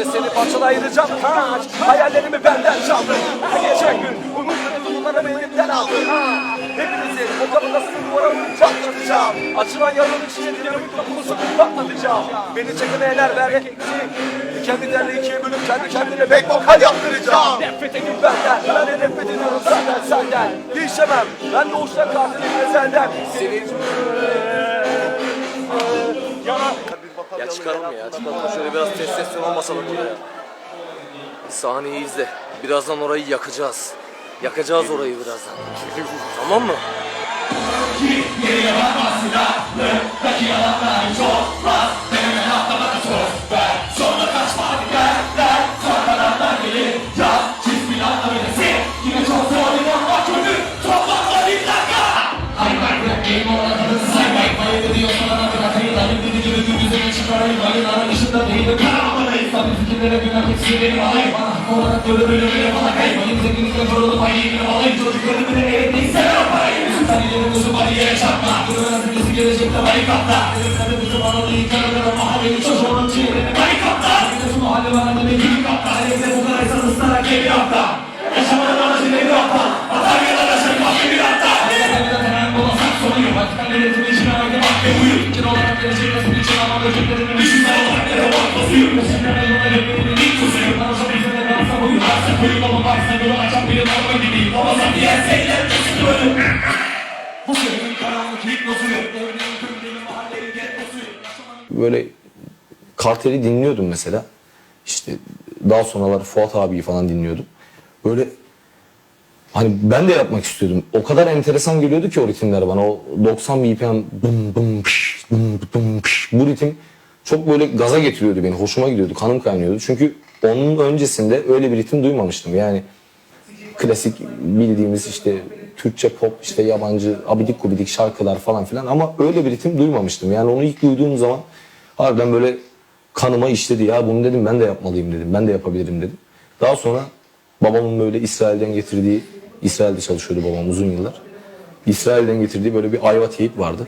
ve seni parçalayacağım kaç Hayallerimi benden çaldın Her geçen gün umutlu duygularımı elimden aldın. Hepinizi o kapıdasını duvara çatlatacağım Açılan yaranın içine dinamik dokunusu patlatacağım. Beni çekemeyenler vermek eksik kendi derli ikiye bölüp kendi kendine back vokal yaptıracağım. Nefret edin benden Ben de nefret ediyorum senden senden. Değişemem. Ben doğuştan katilim ve senden Senin Ya çıkaralım ya çıkaralım şöyle biraz testosteron olmasalım ya. Sahneyi izle. Birazdan orayı yakacağız. Yakacağız orayı birazdan. tamam mı? عليه وعلينا على شدة الكرامة في كل بما في سير العظيم ورد كل من من الحقيم ويمسكني كفر الطيب العظيم تذكر من العيد السلام عليكم سبحان يا شعب كلنا في سجل شفت بايك قطع كلنا في سبحان الله كلنا في محل شجر شير بايك قطع اسمع لما انا بيجي قطع ليس مقارسة السنة كيف يقطع اشهد ان لا اله الا الله böyle Kartel'i dinliyordum mesela. İşte daha sonralar Fuat abiyi falan dinliyordum. Böyle hani ben de yapmak istiyordum. O kadar enteresan geliyordu ki o ritimler bana. O 90 BPM bum bum pş, bum bum pş. bu ritim çok böyle gaza getiriyordu beni. Hoşuma gidiyordu. Kanım kaynıyordu. Çünkü onun öncesinde öyle bir ritim duymamıştım. Yani klasik bildiğimiz işte Türkçe pop, işte yabancı abidik gubidik şarkılar falan filan ama öyle bir ritim duymamıştım. Yani onu ilk duyduğum zaman harbiden böyle kanıma işledi ya bunu dedim ben de yapmalıyım dedim. Ben de yapabilirim dedim. Daha sonra babamın böyle İsrail'den getirdiği, İsrail'de çalışıyordu babam uzun yıllar. İsrail'den getirdiği böyle bir ayva teyip vardı.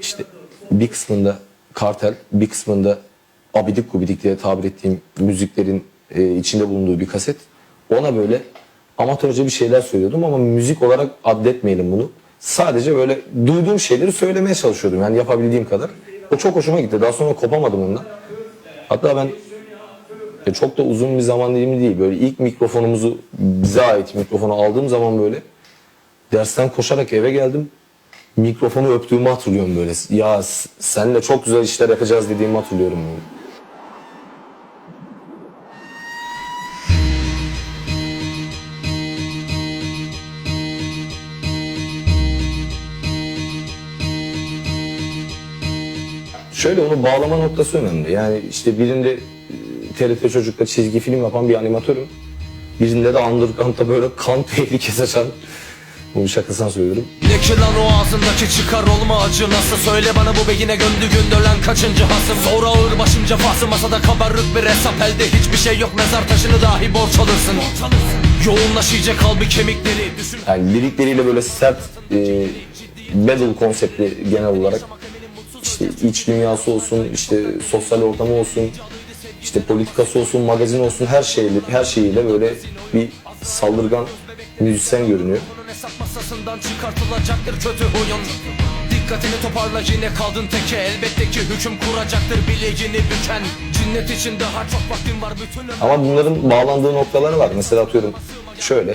İşte bir kısmında kartel, bir kısmında abidik gubidik diye tabir ettiğim müziklerin e, içinde bulunduğu bir kaset. Ona böyle amatörce bir şeyler söylüyordum ama müzik olarak addetmeyelim bunu. Sadece böyle duyduğum şeyleri söylemeye çalışıyordum yani yapabildiğim kadar. O çok hoşuma gitti. Daha sonra kopamadım ondan. Hatta ben e, çok da uzun bir zaman dilimi değil. Böyle ilk mikrofonumuzu bize ait mikrofonu aldığım zaman böyle dersten koşarak eve geldim. Mikrofonu öptüğümü hatırlıyorum böyle. Ya s- seninle çok güzel işler yapacağız dediğimi hatırlıyorum böyle. Şöyle onu bağlama noktası önemli. Yani işte birinde TRT Çocuk'ta çizgi film yapan bir animatörüm. Birinde de Underground'da böyle kan tehlikesi açan bunu şakasına söylüyorum. Deki lan o ağzındaki çıkar olma acı Nasıl? Söyle bana bu beyine gömdü gün ölen kaçıncı hasım Sonra ağır başım cefası masada kabarık bir hesap elde. Hiçbir şey yok mezar taşını dahi borç alırsın. Yoğunlaş iyice kalbi kemikleri Düşün. Yani lirikleriyle böyle sert e, battle konseptli genel olarak işte iç dünyası olsun, işte sosyal ortamı olsun, işte politikası olsun, magazin olsun her şeyle her şeyiyle böyle bir saldırgan müzisyen görünüyor. Bunun hesap masasından çıkartılacaktır kötü huyun Dikkatini toparla yine kaldın teke Elbette ki hüküm kuracaktır bileğini büken Cinnet için daha çok vaktin var bütün Ama bunların bağlandığı noktaları var. Mesela atıyorum şöyle.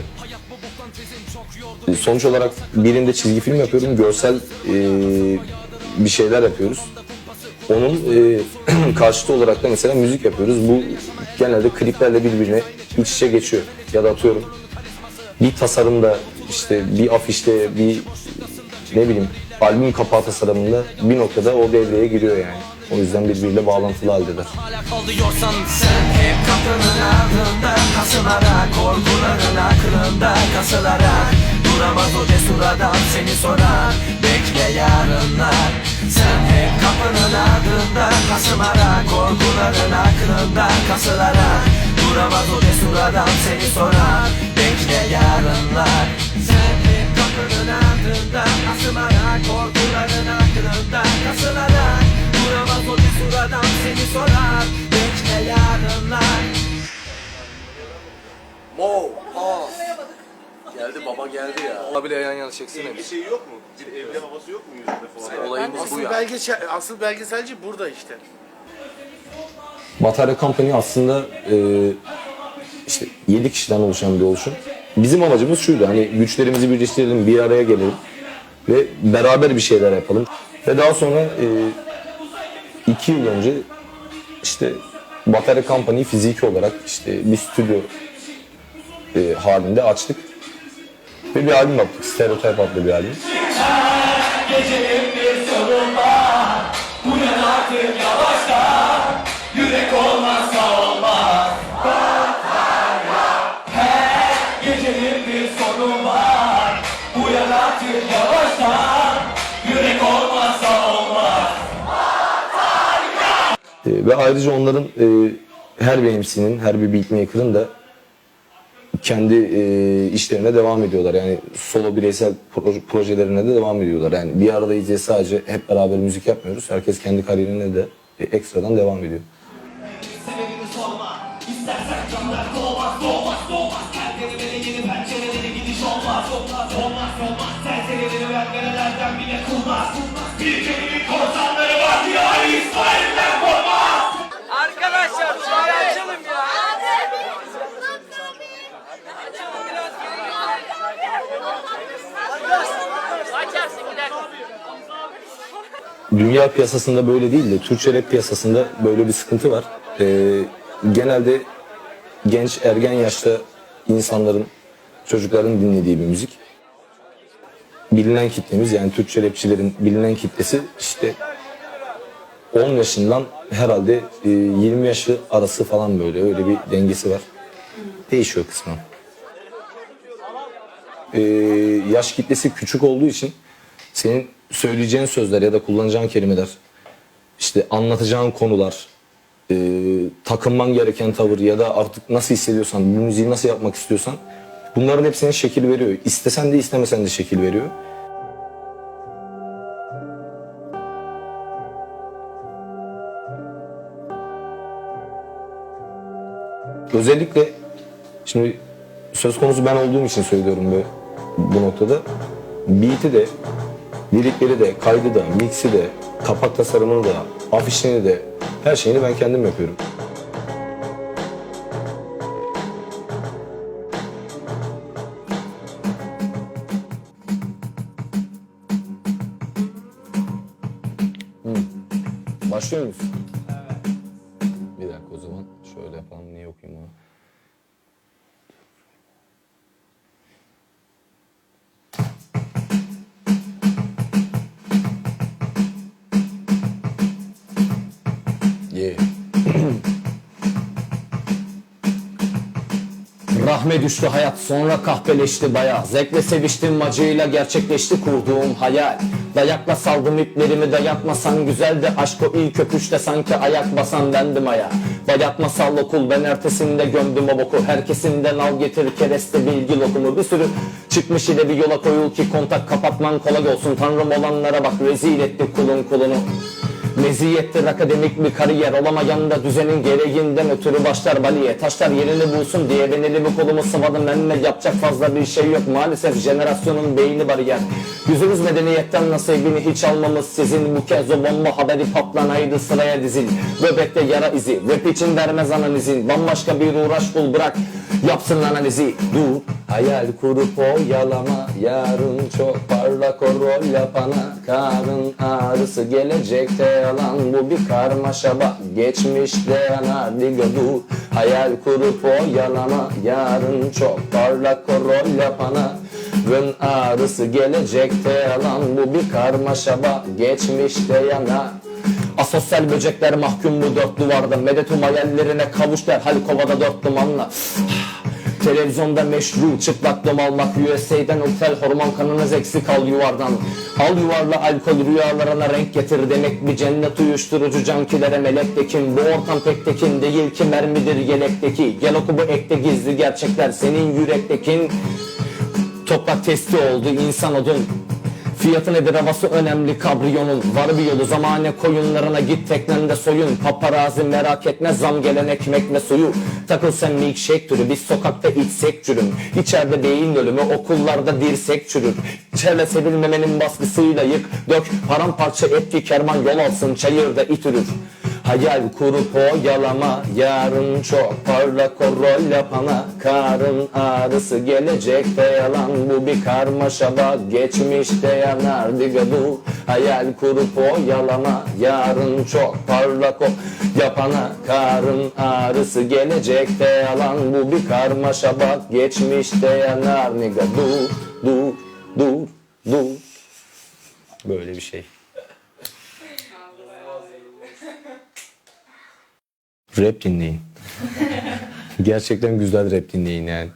Sonuç olarak birinde çizgi film yapıyorum, görsel e, bir şeyler yapıyoruz. Onun e, karşıtı olarak da mesela müzik yapıyoruz. Bu genelde kliplerle birbirine iç içe geçiyor. Ya da atıyorum bir tasarımda işte bir afişte bir ne bileyim albüm kapağı tasarımında bir noktada o devreye giriyor yani. O yüzden birbiriyle bağlantılı haldeler. Duramaz o cesur adam seni sorar bekle yarınlar. Sen hep kapının ardında Kasılarak korkuların aklında Kasılarak duramaz o cesur adam seni sorar. Bekle yarınlar. Sen hep kapının ardında Kasılarak korkuların aklında Kasılarak duramaz o cesur adam seni sorar. Bekle yarınlar. Mo, pause baba geldi ya. Baba bile yan yana çeksene. Bir şey yok mu? Bir evli havası yok mu yüzünde falan? Olayımız bu Asıl, ya. belgesel, asıl belgeselci burada işte. Batarya Company aslında e, işte 7 kişiden oluşan bir oluşum. Bizim amacımız şuydu hani güçlerimizi birleştirelim, bir araya gelelim ve beraber bir şeyler yapalım. Ve daha sonra e, iki yıl önce işte Batarya Company fiziki olarak işte bir stüdyo e, halinde açtık. Ve bir albüm yaptık. Stereotype adlı bir albüm. E, ve ayrıca onların e, her bir MC'nin, her bir beatmaker'ın da kendi e, işlerine devam ediyorlar. Yani solo bireysel proje- projelerine de devam ediyorlar. Yani bir aradayız diye sadece hep beraber müzik yapmıyoruz. Herkes kendi kariyerine de e, ekstradan devam ediyor. Dünya piyasasında böyle değil de Türkçe rap piyasasında böyle bir sıkıntı var. E, genelde genç ergen yaşta insanların, çocukların dinlediği bir müzik. Bilinen kitlemiz yani Türkçe rapçilerin bilinen kitlesi işte 10 yaşından herhalde e, 20 yaşı arası falan böyle öyle bir dengesi var. Değişiyor kısmen. E, yaş kitlesi küçük olduğu için senin söyleyeceğin sözler ya da kullanacağın kelimeler, işte anlatacağın konular, e, takınman gereken tavır ya da artık nasıl hissediyorsan, bu müziği nasıl yapmak istiyorsan bunların hepsine şekil veriyor. İstesen de istemesen de şekil veriyor. Özellikle şimdi söz konusu ben olduğum için söylüyorum bu, bu noktada. Beat'i de, lirikleri de, kaydı da, mix'i de, kapak tasarımını da, afişini de, her şeyini ben kendim yapıyorum. Hmm. Başlıyor muyuz? Yeah. Rahme düştü hayat sonra kahpeleşti baya Zevkle seviştim acıyla gerçekleşti kurduğum hayal. Dayakla saldım iplerimi dayatmasan güzeldi. Aşk o ilk öpüşte sanki ayak basan bendim aya. Bayatma sal okul ben ertesinde gömdüm o boku. Herkesinden al getir kereste bilgi lokumu. Bir sürü çıkmış ile bir yola koyul ki kontak kapatman kolay olsun. Tanrım olanlara bak rezil etti kulun kulunu Meziyettir akademik bir kariyer Olamayan da düzenin gereğinden ötürü başlar baliye. Taşlar yerini bulsun diye ben elimi kolumu sıvadım. Emme yapacak fazla bir şey yok. Maalesef jenerasyonun beyni bariyer. Yüzünüz medeniyetten nasibini hiç almamız sizin Bu kez o bomba haberi patlanaydı sıraya dizil. Böbrekte yara izi rap için vermez analizin Bambaşka bir uğraş bul bırak yapsın analizi. Dur. Hayal kurup oyalama. Yarın çok parlak o rol yapana. Karın ağrısı gelecekte yalan. Bu bir karmaşa. Bak geçmişte yanar Diga dur. Hayal kurup oyalama. Yarın çok parlak o rol yapana. Gün ağrısı gelecekte yalan. Bu bir karmaşa. Bak geçmişte yanar Asosyal böcekler mahkum bu dört duvarda. Medetum hayallerine kavuş derhal kovada dört dumanla. Televizyonda meşru çıplaklım almak USA'den otel hormon kanınız eksik al yuvardan. Al yuvarla alkol rüyalarına renk getir demek bir cennet uyuşturucu cankilere melek de kim Bu ortam pek tekin değil ki mermidir yelekteki. Gel oku bu ekte gizli gerçekler senin yürektekin. Toprak testi oldu insan odun Fiyatı nedir? Havası önemli kabriyonun Var bir yolu. Zamane koyunlarına git teknende soyun. Paparazi merak etme zam gelen ekmek ve suyu. Takıl sen milkshake türü biz sokakta içsek çürüm İçeride beyin ölümü okullarda dirsek çürür. Çevre sevilmemenin baskısıyla yık dök. Paramparça et ki kerman yol alsın çayırda it ürür Hayal kurup oyalama yarın çok parlak o rol yapana. Karın ağrısı gelecekte yalan bu bir karmaşa. Bak geçmişte yanar digadu Hayal kurup oyalama yarın çok parlak o yapana. Karın ağrısı gelecekte yalan bu bir karmaşa. Bak geçmişte yanar niga dur dur dur dur Böyle bir şey. Rap dinleyin. Gerçekten güzel rap dinleyin yani.